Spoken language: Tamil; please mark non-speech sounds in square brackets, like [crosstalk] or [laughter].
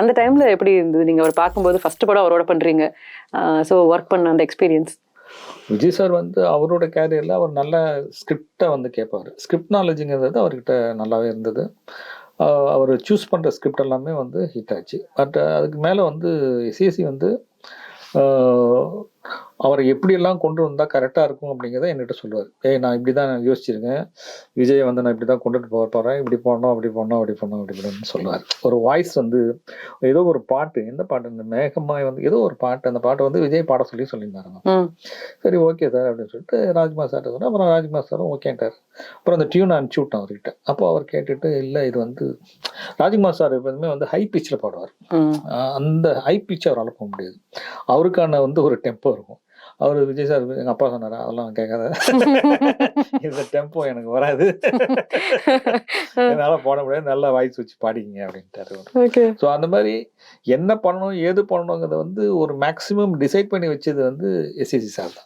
அந்த டைம்ல எப்படி இருந்தது? நீங்க அவர் பார்க்கும்போது ஃபர்ஸ்ட் படம் அவரோட பண்றீங்க. ஸோ ஒர்க் பண்ண அந்த எக்ஸ்பீரியன்ஸ் விஜய் சார் வந்து அவரோட கேரியரில் அவர் நல்ல ஸ்கிரிப்டை வந்து கேட்பார். ஸ்கிரிப்ட் நாலேஜுங்கிறது அவர்கிட்ட நல்லாவே இருந்தது. அவர் சூஸ் பண்ணுற ஸ்கிரிப்ட் எல்லாமே வந்து ஹிட் ஆச்சு. பட் அதுக்கு மேலே வந்து சிஎஸ்சி வந்து அவரை எப்படியெல்லாம் கொண்டு வந்தால் கரெக்டாக இருக்கும் அப்படிங்கிறத என்கிட்ட சொல்லுவார். ஏய் நான் இப்படி தான் யோசிச்சிருக்கேன். விஜயை வந்து நான் இப்படி தான் கொண்டுட்டு போக போகிறேன் இப்படி போடணும் அப்படி போடணும் அப்படி பண்ணணும் அப்படி பண்ணணும்னு சொல்லுவார். ஒரு வாய்ஸ் வந்து ஏதோ ஒரு பாட்டு எந்த பாட்டு? இந்த மேகமாய் வந்து ஏதோ ஒரு பாட்டு. அந்த பாட்டை வந்து விஜய் பாட சொல்லி சொல்லியிருந்தாருங்க சரி ஓகே சார் அப்படின்னு சொல்லிட்டு ராஜ்குமார் சார் சொன்னேன். அப்புறம் ராஜ்குமார் சாரும் ஓகேன்ட்டார் அப்புறம் அந்த டியூன் அனுப்பிச்சி விட்டேன் அவர்கிட்ட. அப்போ அவர் கேட்டுட்டு இல்லை இது வந்து ராஜ்குமார் சார் எப்போதுமே வந்து ஹை பிச்சில் பாடுவார். அந்த ஹை பிச்சை அவரால் போக முடியாது. அவருக்கான வந்து ஒரு டெம்போ இருக்கும். அவர் விஜய் சார் எங்கள் அப்பா சொன்னார்? அதெல்லாம் கேட்காத. [laughs] இந்த டெம்போ எனக்கு வராது. [laughs] என்னால் போட முடியாது. நல்லா வாய்ஸ் வச்சு பாடிங்க அப்படின்ட்டாரு ஸோ அந்த மாதிரி என்ன பண்ணணும் ஏது பண்ணணுங்கிறத வந்து ஒரு மேக்ஸிமம் டிசைட் பண்ணி வச்சது வந்து எஸ்சிசி சார் தான்.